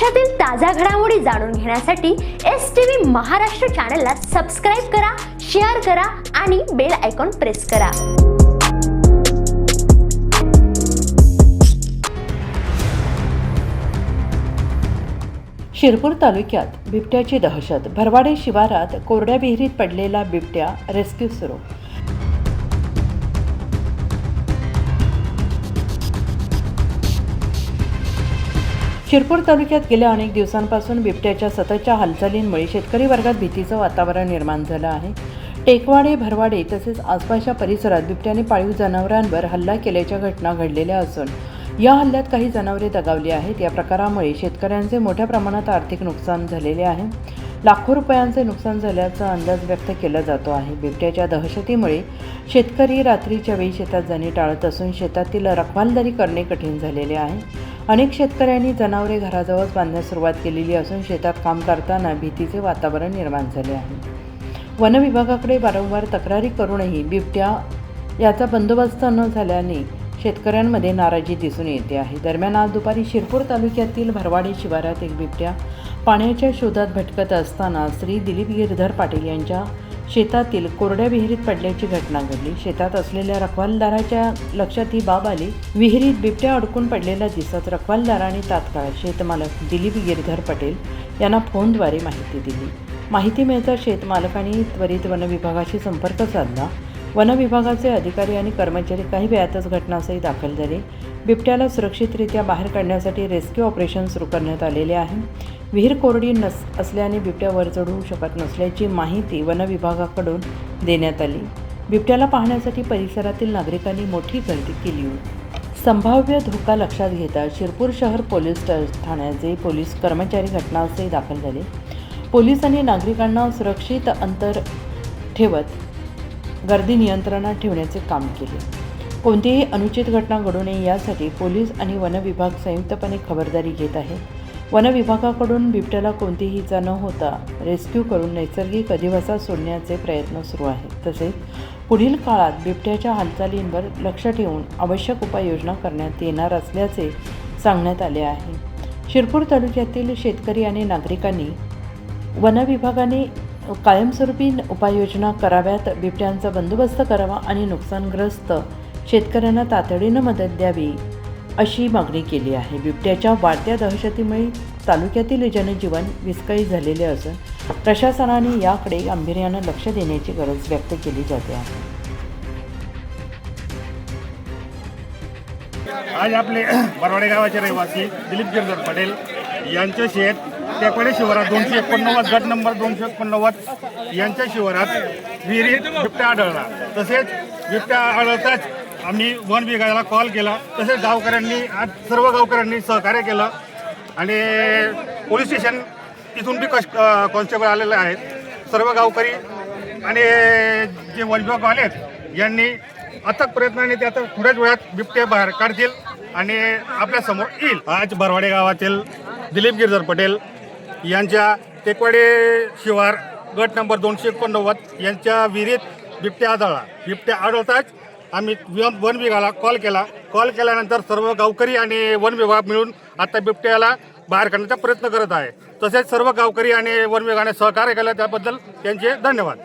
महाराष्ट्रातील ताज्या घडामोडी जाणून घेण्यासाठी एस टी व्ही महाराष्ट्र चॅनलला सबस्क्राईब करा शेअर करा आणि बेल आयकॉन प्रेस करा. शिरपूर तालुक्यात बिबट्याची दहशत. भरवाडे शिवारात कोरड्या विहिरीत पडलेला बिबट्या रेस्क्यू सुरू शिरपूर तालुक्यात गेल्या अनेक दिवसांपासून बिबट्याच्या सततच्या हालचालींमुळे शेतकरी वर्गात भीतीचं वातावरण निर्माण झालं आहे. टेकवाडे भरवाडे तसेच आसपासच्या परिसरात बिबट्याने पाळीव जनावरांवर हल्ला केल्याच्या घटना घडलेल्या असून या हल्ल्यात काही जनावरे दगावली आहेत. या प्रकारामुळे शेतकऱ्यांचे मोठ्या प्रमाणात आर्थिक नुकसान झालेले आहे. लाखो रुपयांचे नुकसान झाल्याचा अंदाज व्यक्त केला जातो आहे. बिबट्याच्या दहशतीमुळे शेतकरी रात्रीच्या वेळी शेतात जाणे टाळत असून शेतातील रखवालदारी करणे कठीण झालेले आहे. अनेक शेतकऱ्यांनी जनावरे घराजवळच बांधण्यास सुरुवात केलेली असून शेतात काम करताना भीतीचे वातावरण निर्माण झाले आहे. वन विभागाकडे वारंवार तक्रारी करूनही बिबट्या याचा बंदोबस्त न झाल्याने शेतकऱ्यांमध्ये नाराजी दिसून येते आहे. दरम्यान आज दुपारी शिरपूर तालुक्यातील भरवाडी शिवारात एक बिबट्या पाण्याच्या शोधात भटकत असताना श्री दिलीप गिरधर पाटील यांच्या शेतातील कोरड्या विहिरीत पडल्याची घटना घडली. शेतात असलेल्या रखवालदाराच्या लक्षात ही बाब आली. विहिरीत बिबट्या अडकून पडलेला दिसत रखवालदाराने तात्काळ शेतमालक दिलीप गिरधर पटेल यांना फोनद्वारे माहिती दिली. माहिती मिळताच शेतमालकांनी त्वरित वन विभागाशी संपर्क साधला. वन विभागाचे अधिकारी आणि कर्मचारी काही वेळातच घटनास्थळी दाखल झाले. बिबट्याला सुरक्षितरित्या बाहेर काढण्यासाठी रेस्क्यू ऑपरेशन सुरू करण्यात आलेले आहे. विहीर कोरडी नस असल्याने बिबट्या वर चढू शकत नसल्याची माहिती वनविभागाकडून देण्यात आली. बिबट्याला पाहण्यासाठी परिसरातील नागरिकांनी मोठी गर्दी केली होती. संभाव्य धोका लक्षात घेता शिरपूर शहर पोलीस ठाण्याचे पोलीस कर्मचारी घटनास्थळी दाखल झाले. पोलिसांनी नागरिकांना सुरक्षित अंतर ठेवत गर्दी नियंत्रणात ठेवण्याचे काम केले. कोणतीही अनुचित घटना घडू नये यासाठी पोलीस आणि वनविभाग संयुक्तपणे खबरदारी घेत आहे. वनविभागाकडून बिबट्याला कोणतीही इजा न होता रेस्क्यू करून नैसर्गिक अधिवासात सोडण्याचे प्रयत्न सुरू आहेत. तसेच पुढील काळात बिबट्याच्या हालचालींवर लक्ष ठेवून आवश्यक उपाययोजना करण्यात येणार असल्याचे सांगण्यात आले आहे. शिरपूर तालुक्यातील शेतकरी आणि नागरिकांनी वनविभागाने कायमस्वरूपी उपाययोजना कराव्यात बिबट्यांचा बंदोबस्त करावा आणि नुकसानग्रस्त शेतकऱ्यांना तातडीनं मदत द्यावी अशी मागणी केली आहे. बिबट्याच्या वाढत्या दहशतीमुळे तालुक्यातील जनजीवन विस्कळीत झालेले असून प्रशासनाने याकडे गांभीर्यानं लक्ष देण्याची गरज व्यक्त केली जाते आहे. आज आपले बरवाडे गावाचे रहिवासी दिलीप गिरधर पटेल यांच्या शेत टेकवाडे शिवारात दोनशे एकोणनव्वद गट नंबर दोनशे एकोणनव्वद यांच्या शिवारात विहिरीत बिबट्या आढळला. तसेच बिबट्या आढळताच आम्ही वन विभागाला कॉल केला. तसेच गावकऱ्यांनी आज सर्व गावकऱ्यांनी सहकार्य केलं. आणि पोलीस स्टेशन तिथून बी कश कॉन्स्टेबल आलेले आहेत. सर्व गावकरी आणि जे वन विभाग आलेत यांनी अथक प्रयत्नाने ते आता थोड्याच वेळात बिबटे बाहेर काढतील आणि आपल्यासमोर येईल. आज बरवाडे गावातील दिलीप गिरधर पटेल यांच्या टेकवाडे शिवार गट नंबर दोनशे एकोणनव्वद यांच्या विहिरीत बिबट्या आढळला. बिबट्या आढळताच आम्ही वन वन विभागाला कॉल केला. कॉल केल्यानंतर सर्व गावकरी आणि वन विभाग मिळून आता बिबट्याला बाहेर काढण्याचा प्रयत्न करत आहे. तसेच सर्व गावकरी आणि वन विभागाने सहकार्य केलं त्याबद्दल त्यांचे धन्यवाद.